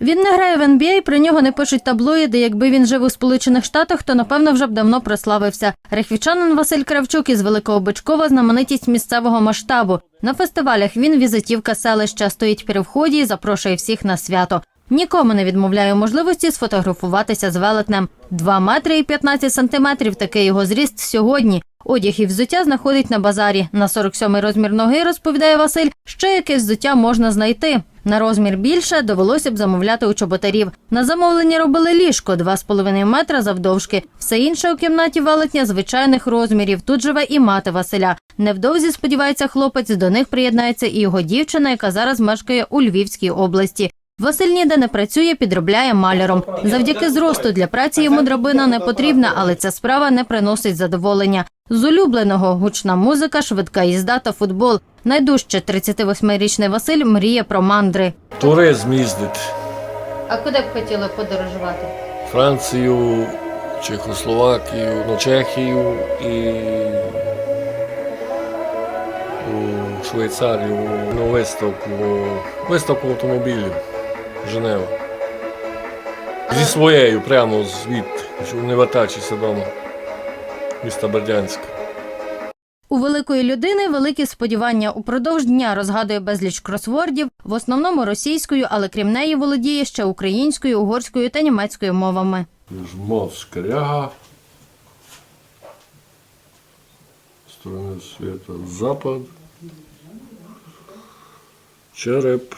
Він не грає в NBA, про нього не пишуть таблоїди. Якби він жив у Сполучених Штатах, то напевно вже б давно прославився. Рехвічанин Василь Кравчук із Великого Бичкова знаменитість місцевого масштабу. На фестивалях він візитівка селища, стоїть при вході і запрошує всіх на свято. Нікому не відмовляє можливості сфотографуватися з велетнем. 2 метри і 15 сантиметрів – такий його зріст сьогодні. Одяг і взуття знаходить на базарі. На 47-й розмір ноги, розповідає Василь, ще якесь взуття можна знайти. На розмір більше довелося б замовляти у чоботарів. На замовлення робили ліжко 2,5 метра завдовжки. Все інше у кімнаті велетня звичайних розмірів. Тут живе і мати Василя. Невдовзі, сподівається хлопець, до них приєднається і його дівчина, яка зараз мешкає у Львівській області. Василь ніде не працює, підробляє маляром. Завдяки зросту для праці йому драбина не потрібна, але ця справа не приносить задоволення. З улюбленого гучна музика, швидка їзда та футбол. Найдужче 38-річний Василь мріє про мандри. Туризм їздить. А куди б хотіли подорожувати? Францію, Чехословакію, ну, Чехію і у Швейцарію на виставку, виставку автомобілів Женева. Зі своєю, прямо звідти, щоб не ватачися вдома. Міста Бердянська. У великої людини великі сподівання. Упродовж дня розгадує безліч кросвордів, в основному російською, але крім неї володіє ще українською, угорською та німецькою мовами. Жмот скряга. Сторони света запад. Череп.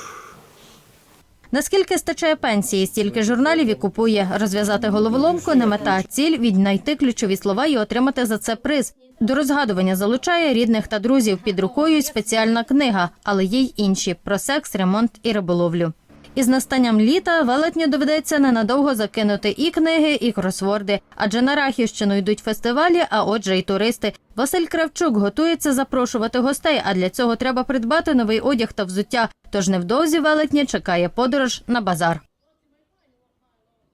Наскільки стачає пенсії, стільки журналів і купує. Розв'язати головоломку не мета. Ціль віднайти ключові слова і отримати за це приз. До розгадування залучає рідних та друзів. Під рукою спеціальна книга, але є й інші про секс, ремонт і риболовлю. Із настанням літа велетню доведеться ненадовго закинути і книги, і кросворди, адже на Рахівщину йдуть фестивалі, а отже, й туристи. Василь Кравчук готується запрошувати гостей, а для цього треба придбати новий одяг та взуття. Тож невдовзі велетня чекає подорож на базар.